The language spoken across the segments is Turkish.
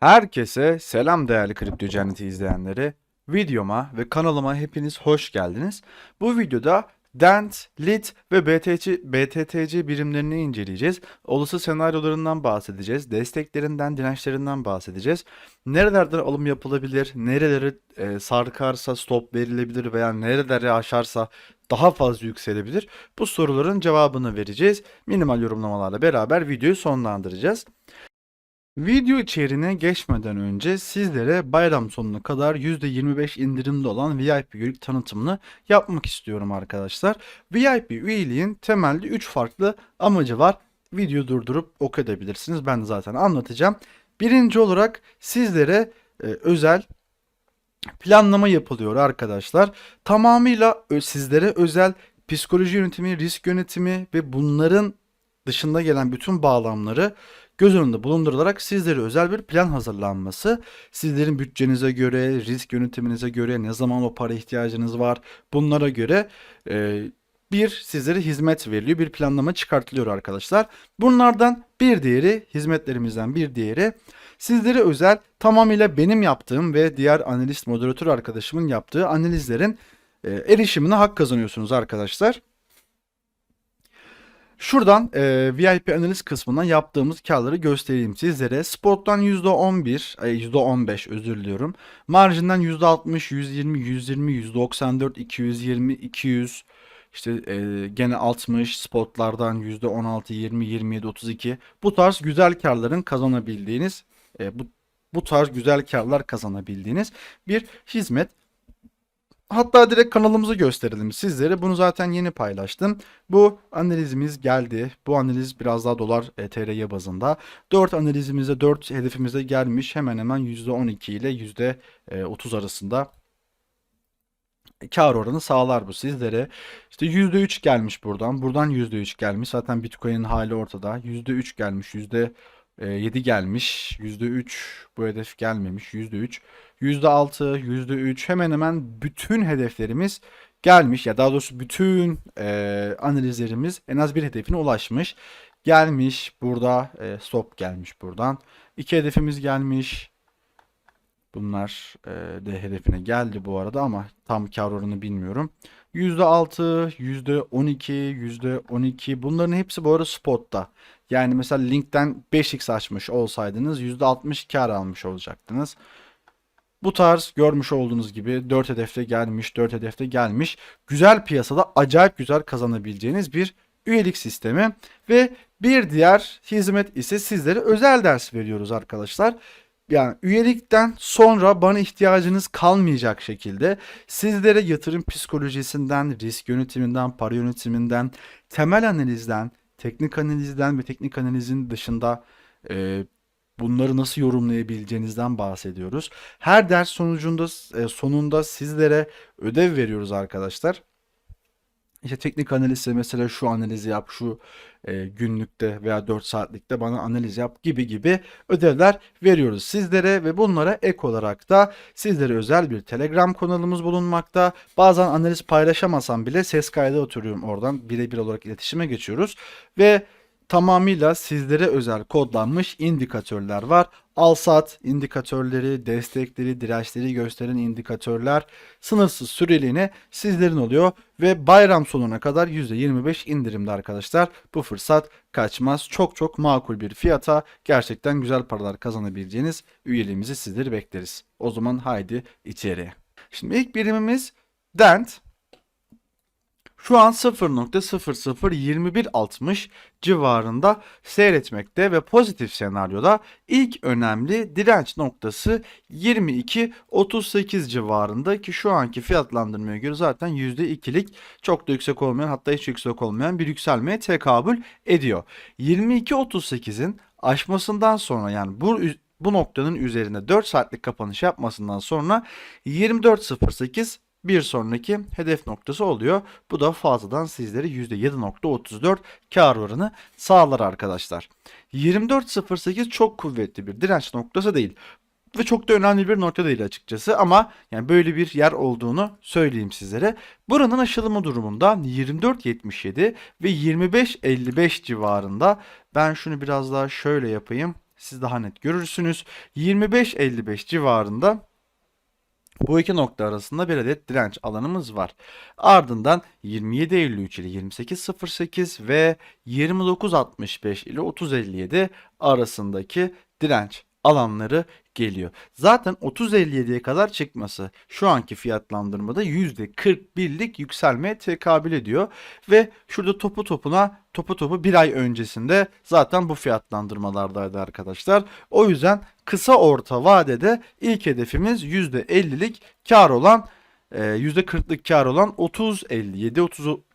Herkese selam değerli Kripto Cenneti izleyenleri. Videoma ve kanalıma hepiniz hoş geldiniz. Bu videoda DENT, LIT ve BTC, BTTC birimlerini inceleyeceğiz. Olası senaryolarından bahsedeceğiz. Desteklerinden, dirençlerinden bahsedeceğiz. Nerelerden alım yapılabilir, nereleri e, sarkarsa stop verilebilir veya nereleri aşarsa daha fazla yükselebilir. Bu soruların cevabını vereceğiz. Minimal yorumlamalarla beraber videoyu sonlandıracağız. Video içeriğine geçmeden önce sizlere bayram sonuna kadar %25 indirimli olan VIP üyelik tanıtımını yapmak istiyorum arkadaşlar. VIP üyeliğin temelde 3 farklı amacı var. Video durdurup okuyabilirsiniz. Ben zaten anlatacağım. Birinci olarak sizlere e, özel planlama yapılıyor arkadaşlar. Tamamıyla ö- sizlere özel psikoloji yönetimi, risk yönetimi ve bunların dışında gelen bütün bağlamları göz önünde bulundurularak sizlere özel bir plan hazırlanması, sizlerin bütçenize göre, risk yönetiminize göre, ne zaman o para ihtiyacınız var, bunlara göre e, bir sizlere hizmet veriliyor, bir planlama çıkartılıyor arkadaşlar. Bunlardan bir diğeri, hizmetlerimizden bir diğeri sizlere özel tamamıyla benim yaptığım ve diğer analist moderatör arkadaşımın yaptığı analizlerin e, erişimine hak kazanıyorsunuz arkadaşlar. Şuradan e, VIP analiz kısmından yaptığımız karları göstereyim sizlere. Spot'tan %11, ay %15 özür diliyorum. Marjinden %60, %20, %20, %94, 220, 200, işte e, gene 60 spotlardan %16, 20, 27, 32. Bu tarz güzel karların kazanabildiğiniz, e, bu bu tarz güzel karlar kazanabildiğiniz bir hizmet. Hatta direkt kanalımızı gösterelim sizlere. Bunu zaten yeni paylaştım. Bu analizimiz geldi. Bu analiz biraz daha dolar e, TRY bazında. 4 analizimize 4 hedefimize gelmiş. Hemen hemen %12 ile %30 arasında kar oranı sağlar bu sizlere. İşte %3 gelmiş buradan. Buradan %3 gelmiş. Zaten Bitcoin'in hali ortada. %3 gelmiş. %7 gelmiş. %3 bu hedef gelmemiş. %3 %6, %3 hemen hemen bütün hedeflerimiz gelmiş. Ya daha doğrusu bütün e, analizlerimiz en az bir hedefine ulaşmış. Gelmiş burada e, stop gelmiş buradan. İki hedefimiz gelmiş. Bunlar e, de hedefine geldi bu arada ama tam kar oranı bilmiyorum. %6, %12, %12 bunların hepsi bu arada spotta. Yani mesela linkten 5x açmış olsaydınız %60 kar almış olacaktınız. Bu tarz görmüş olduğunuz gibi 4 hedefte gelmiş, 4 hedefte gelmiş. Güzel piyasada acayip güzel kazanabileceğiniz bir üyelik sistemi ve bir diğer hizmet ise sizlere özel ders veriyoruz arkadaşlar. Yani üyelikten sonra bana ihtiyacınız kalmayacak şekilde sizlere yatırım psikolojisinden, risk yönetiminden, para yönetiminden, temel analizden, teknik analizden ve teknik analizin dışında e, bunları nasıl yorumlayabileceğinizden bahsediyoruz. Her ders sonucunda e, sonunda sizlere ödev veriyoruz arkadaşlar. İşte teknik analizse mesela şu analizi yap, şu e, günlükte veya 4 saatlikte bana analiz yap gibi gibi ödevler veriyoruz sizlere ve bunlara ek olarak da sizlere özel bir Telegram kanalımız bulunmakta. Bazen analiz paylaşamasam bile ses kaydı oturuyorum oradan birebir olarak iletişime geçiyoruz ve tamamıyla sizlere özel kodlanmış indikatörler var. Al-sat indikatörleri, destekleri, dirençleri gösteren indikatörler sınırsız süreliğine sizlerin oluyor ve bayram sonuna kadar %25 indirimde arkadaşlar. Bu fırsat kaçmaz. Çok çok makul bir fiyata gerçekten güzel paralar kazanabileceğiniz üyeliğimizi sizleri bekleriz. O zaman haydi içeriye. Şimdi ilk birimimiz Dent. Şu an 0.002160 civarında seyretmekte ve pozitif senaryoda ilk önemli direnç noktası 22.38 civarında ki şu anki fiyatlandırmaya göre zaten %2'lik çok da yüksek olmayan hatta hiç yüksek olmayan bir yükselmeye tekabül ediyor. 22.38'in aşmasından sonra yani bu bu noktanın üzerinde 4 saatlik kapanış yapmasından sonra 24.08 bir sonraki hedef noktası oluyor. Bu da fazladan sizlere %7.34 kar oranı sağlar arkadaşlar. 24.08 çok kuvvetli bir direnç noktası değil. Ve çok da önemli bir nokta değil açıkçası ama yani böyle bir yer olduğunu söyleyeyim sizlere. Buranın aşılımı durumunda 24.77 ve 25.55 civarında ben şunu biraz daha şöyle yapayım. siz daha net görürsünüz. 25-55 civarında bu iki nokta arasında bir adet direnç alanımız var. Ardından 27.53 ile 28.08 ve 29.65 ile 30.57 arasındaki direnç alanları geliyor. Zaten 30.57'ye kadar çıkması şu anki fiyatlandırmada %41'lik yükselmeye tekabül ediyor. Ve şurada topu topuna topu topu bir ay öncesinde zaten bu fiyatlandırmalardaydı arkadaşlar. O yüzden kısa orta vadede ilk hedefimiz %50'lik kar olan e, %40'lık kar olan 30.57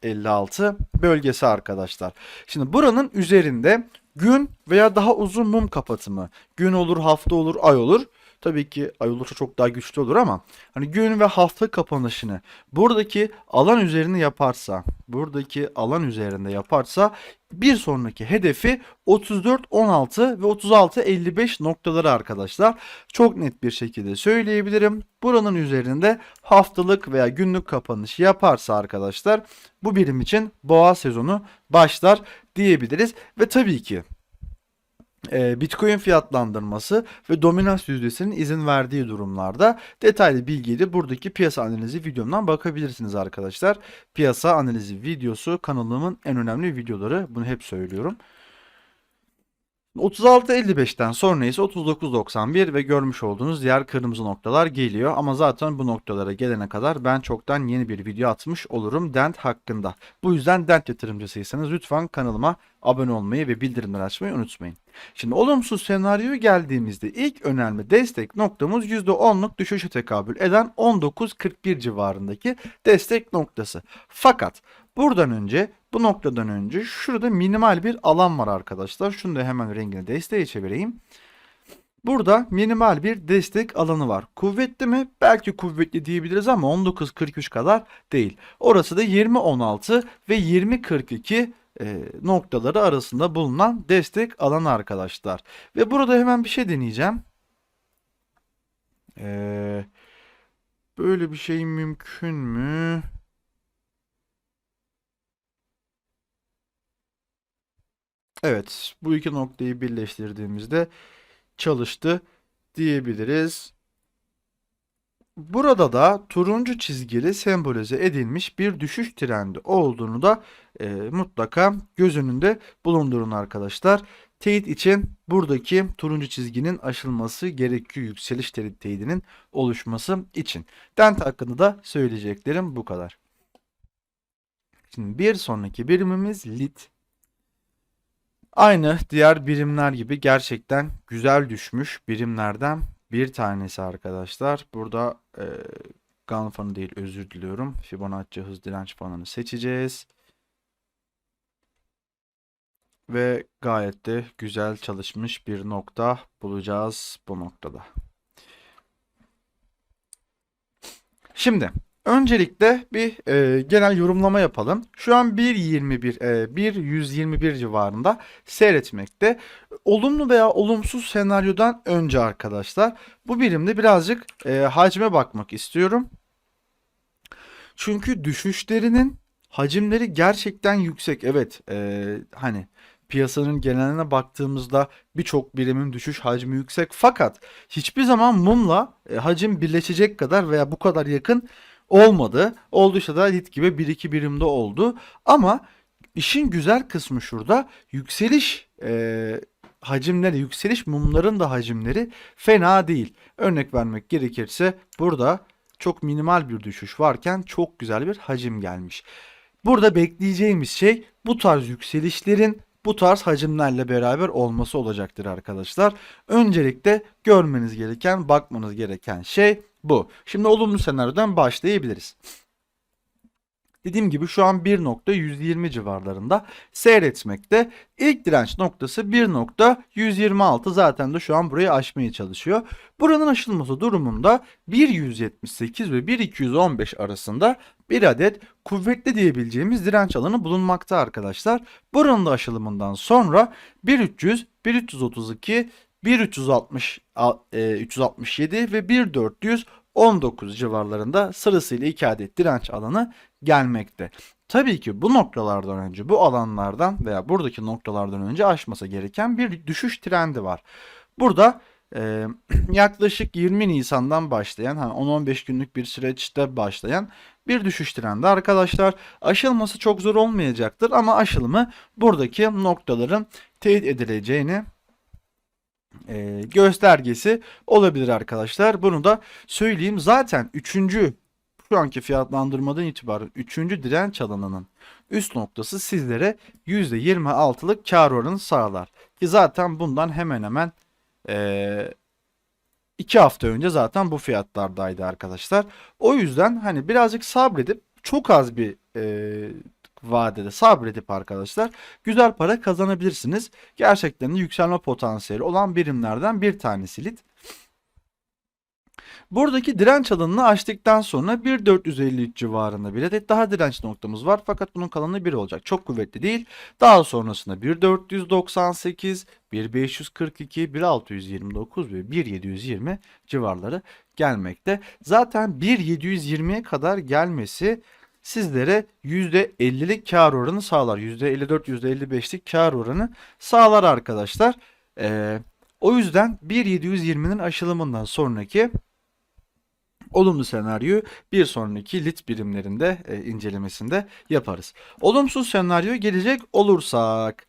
30.56 bölgesi arkadaşlar. Şimdi buranın üzerinde gün veya daha uzun mum kapatımı. Gün olur, hafta olur, ay olur. Tabii ki ay olursa çok daha güçlü olur ama hani gün ve hafta kapanışını buradaki alan üzerinde yaparsa, buradaki alan üzerinde yaparsa bir sonraki hedefi 34 16 ve 36 55 noktaları arkadaşlar. Çok net bir şekilde söyleyebilirim. Buranın üzerinde haftalık veya günlük kapanış yaparsa arkadaşlar bu birim için boğa sezonu başlar diyebiliriz ve tabii ki e, Bitcoin fiyatlandırması ve dominans yüzdesinin izin verdiği durumlarda detaylı bilgiyi de buradaki piyasa analizi videomdan bakabilirsiniz arkadaşlar. Piyasa analizi videosu kanalımın en önemli videoları. Bunu hep söylüyorum. 36.55'ten sonra ise 39.91 ve görmüş olduğunuz diğer kırmızı noktalar geliyor. Ama zaten bu noktalara gelene kadar ben çoktan yeni bir video atmış olurum Dent hakkında. Bu yüzden Dent yatırımcısıysanız lütfen kanalıma abone olmayı ve bildirimleri açmayı unutmayın. Şimdi olumsuz senaryoya geldiğimizde ilk önemli destek noktamız %10'luk düşüşe tekabül eden 19.41 civarındaki destek noktası. Fakat buradan önce bu noktadan önce şurada minimal bir alan var arkadaşlar. Şunu da hemen rengini desteğe çevireyim. Burada minimal bir destek alanı var. Kuvvetli mi? Belki kuvvetli diyebiliriz ama 19.43 kadar değil. Orası da 20.16 ve 20.42 e, noktaları arasında bulunan destek alanı arkadaşlar. Ve burada hemen bir şey deneyeceğim. Ee, böyle bir şey mümkün mü? Evet, bu iki noktayı birleştirdiğimizde çalıştı diyebiliriz. Burada da turuncu çizgili sembolize edilmiş bir düşüş trendi olduğunu da e, mutlaka göz önünde bulundurun arkadaşlar. Teyit için buradaki turuncu çizginin aşılması gerekiyor yükseliş te- teyidinin oluşması için. Dent hakkında da söyleyeceklerim bu kadar. Şimdi bir sonraki birimimiz lit. Aynı diğer birimler gibi gerçekten güzel düşmüş birimlerden bir tanesi arkadaşlar. Burada e, Gun fanı değil özür diliyorum. Fibonacci hız direnç fanını seçeceğiz. Ve gayet de güzel çalışmış bir nokta bulacağız bu noktada. Şimdi öncelikle bir e, genel yorumlama yapalım. Şu an 1.21 e, 1.121 civarında seyretmekte. Olumlu veya olumsuz senaryodan önce arkadaşlar bu birimde birazcık e, hacme bakmak istiyorum. Çünkü düşüşlerinin hacimleri gerçekten yüksek. Evet e, hani piyasanın geneline baktığımızda birçok birimin düşüş hacmi yüksek. Fakat hiçbir zaman mumla e, hacim birleşecek kadar veya bu kadar yakın olmadı. Olduysa da lit gibi 1-2 birimde oldu. Ama işin güzel kısmı şurada yükseliş e, hacimleri, yükseliş mumların da hacimleri fena değil. Örnek vermek gerekirse burada çok minimal bir düşüş varken çok güzel bir hacim gelmiş. Burada bekleyeceğimiz şey bu tarz yükselişlerin bu tarz hacimlerle beraber olması olacaktır arkadaşlar. Öncelikle görmeniz gereken, bakmanız gereken şey bu. Şimdi olumlu senaryodan başlayabiliriz. Dediğim gibi şu an 1.120 civarlarında seyretmekte. İlk direnç noktası 1.126 zaten de şu an burayı aşmaya çalışıyor. Buranın aşılması durumunda 1.178 ve 1.215 arasında bir adet kuvvetli diyebileceğimiz direnç alanı bulunmakta arkadaşlar. Buranın da aşılımından sonra 1.300, 1.332, 1.360, e, 367 ve 1.419 civarlarında sırasıyla iki adet direnç alanı gelmekte. tabii ki bu noktalardan önce, bu alanlardan veya buradaki noktalardan önce aşması gereken bir düşüş trendi var. Burada e, yaklaşık 20 Nisan'dan başlayan, hani 10-15 günlük bir süreçte başlayan bir düşüş trendi arkadaşlar. Aşılması çok zor olmayacaktır ama aşılımı buradaki noktaların teyit edileceğini e, göstergesi olabilir arkadaşlar. Bunu da söyleyeyim. Zaten 3. şu anki fiyatlandırmadan itibaren 3. direnç alanının üst noktası sizlere %26'lık kar oranı sağlar. Ki zaten bundan hemen hemen e, 2 hafta önce zaten bu fiyatlardaydı arkadaşlar. O yüzden hani birazcık sabredip çok az bir e, vadede sabredip arkadaşlar güzel para kazanabilirsiniz. Gerçekten de yükselme potansiyeli olan birimlerden bir tanesi lit. Buradaki direnç alanını açtıktan sonra 1.453 civarında bir adet daha direnç noktamız var. Fakat bunun kalanı 1 olacak. Çok kuvvetli değil. Daha sonrasında 1.498, 1.542, 1.629 ve 1.720 civarları gelmekte. Zaten 1.720'ye kadar gelmesi sizlere %50'lik kar oranı sağlar. %54, %55'lik kar oranı sağlar arkadaşlar. Ee, o yüzden 1.720'nin aşılımından sonraki olumlu senaryoyu bir sonraki lit birimlerinde e, incelemesinde yaparız. Olumsuz senaryo gelecek olursak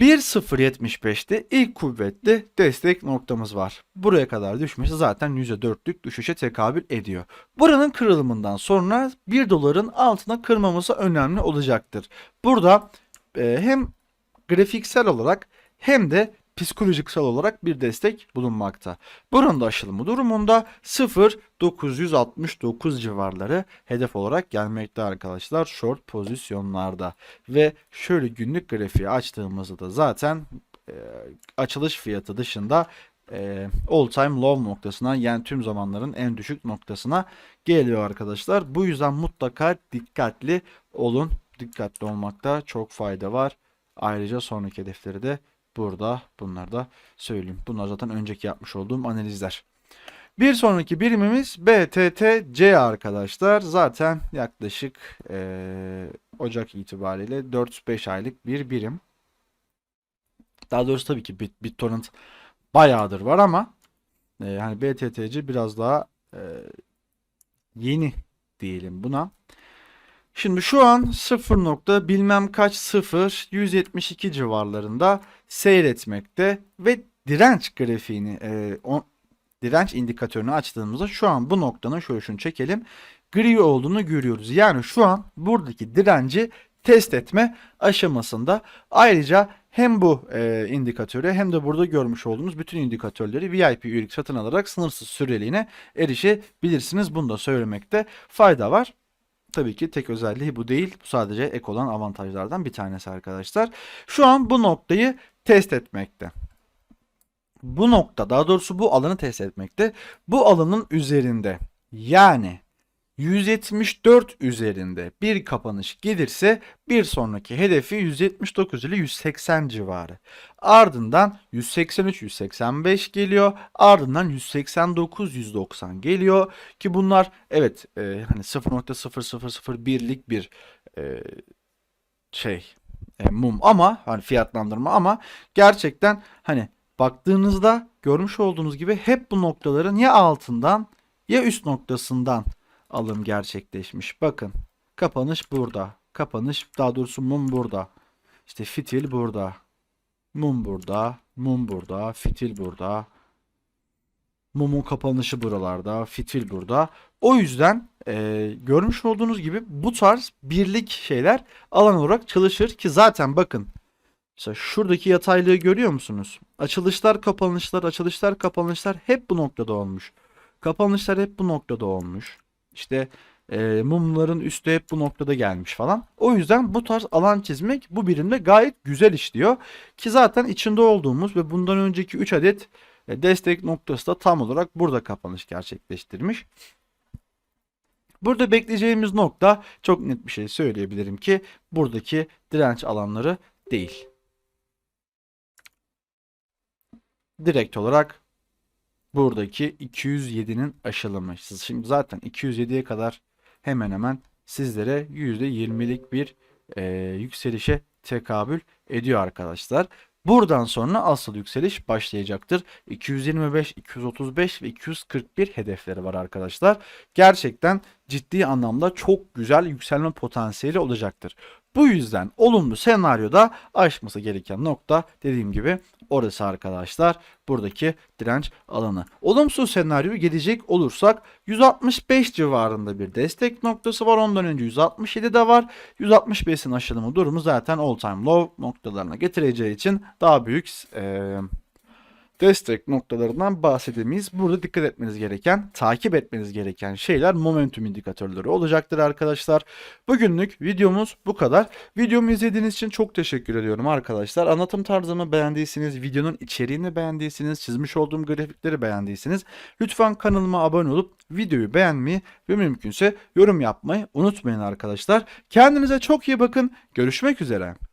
1.075'te ilk kuvvetli destek noktamız var. Buraya kadar düşmesi zaten %4'lük düşüşe tekabül ediyor. Buranın kırılımından sonra 1 doların altına kırmaması önemli olacaktır. Burada e, hem grafiksel olarak hem de psikolojiksel olarak bir destek bulunmakta. Buranın da aşılımı durumunda 0.969 civarları hedef olarak gelmekte arkadaşlar short pozisyonlarda. Ve şöyle günlük grafiği açtığımızda da zaten e, açılış fiyatı dışında e, all time low noktasına yani tüm zamanların en düşük noktasına geliyor arkadaşlar. Bu yüzden mutlaka dikkatli olun. Dikkatli olmakta çok fayda var. Ayrıca sonraki hedefleri de burada bunları da söyleyeyim. Bunlar zaten önceki yapmış olduğum analizler. Bir sonraki birimimiz BTTC arkadaşlar. Zaten yaklaşık e, Ocak itibariyle 4-5 aylık bir birim. Daha doğrusu tabii ki Bit BitTorrent bayağıdır var ama e, yani BTTC biraz daha e, yeni diyelim buna. Şimdi şu an 0 nokta bilmem kaç 0 172 civarlarında seyretmekte ve direnç grafiğini e, o, direnç indikatörünü açtığımızda şu an bu noktanın şöyle şunu çekelim gri olduğunu görüyoruz. Yani şu an buradaki direnci test etme aşamasında. Ayrıca hem bu e, indikatörü hem de burada görmüş olduğunuz bütün indikatörleri VIP üyelik satın alarak sınırsız süreliğine erişebilirsiniz. Bunu da söylemekte fayda var. Tabii ki tek özelliği bu değil. Bu sadece ek olan avantajlardan bir tanesi arkadaşlar. Şu an bu noktayı test etmekte. Bu nokta daha doğrusu bu alanı test etmekte. Bu alanın üzerinde yani 174 üzerinde bir kapanış gelirse bir sonraki hedefi 179 ile 180 civarı. Ardından 183 185 geliyor. Ardından 189 190 geliyor ki bunlar evet e, hani 0.0001'lik bir e, şey e, mum ama hani fiyatlandırma ama gerçekten hani baktığınızda görmüş olduğunuz gibi hep bu noktaların ya altından ya üst noktasından alım gerçekleşmiş. Bakın kapanış burada. Kapanış daha doğrusu mum burada. İşte fitil burada. Mum burada. Mum burada. Fitil burada. Mumun kapanışı buralarda. Fitil burada. O yüzden e, görmüş olduğunuz gibi bu tarz birlik şeyler alan olarak çalışır ki zaten bakın Mesela şuradaki yataylığı görüyor musunuz? Açılışlar, kapanışlar, açılışlar, kapanışlar hep bu noktada olmuş. Kapanışlar hep bu noktada olmuş. İşte e, mumların üstü hep bu noktada gelmiş falan. O yüzden bu tarz alan çizmek bu birimde gayet güzel işliyor. Ki zaten içinde olduğumuz ve bundan önceki 3 adet e, destek noktası da tam olarak burada kapanış gerçekleştirmiş. Burada bekleyeceğimiz nokta çok net bir şey söyleyebilirim ki buradaki direnç alanları değil. Direkt olarak buradaki 207'nin aşılımı. Şimdi zaten 207'ye kadar hemen hemen sizlere %20'lik bir e, yükselişe tekabül ediyor arkadaşlar. Buradan sonra asıl yükseliş başlayacaktır. 225, 235 ve 241 hedefleri var arkadaşlar. Gerçekten ciddi anlamda çok güzel yükselme potansiyeli olacaktır. Bu yüzden olumlu senaryoda aşması gereken nokta dediğim gibi orası arkadaşlar. Buradaki direnç alanı. Olumsuz senaryo gelecek olursak 165 civarında bir destek noktası var. Ondan önce 167 de var. 165'in aşılımı durumu zaten all time low noktalarına getireceği için daha büyük eee destek noktalarından bahsedemeyiz. Burada dikkat etmeniz gereken, takip etmeniz gereken şeyler momentum indikatörleri olacaktır arkadaşlar. Bugünlük videomuz bu kadar. Videomu izlediğiniz için çok teşekkür ediyorum arkadaşlar. Anlatım tarzımı beğendiyseniz, videonun içeriğini beğendiyseniz, çizmiş olduğum grafikleri beğendiyseniz lütfen kanalıma abone olup videoyu beğenmeyi ve mümkünse yorum yapmayı unutmayın arkadaşlar. Kendinize çok iyi bakın. Görüşmek üzere.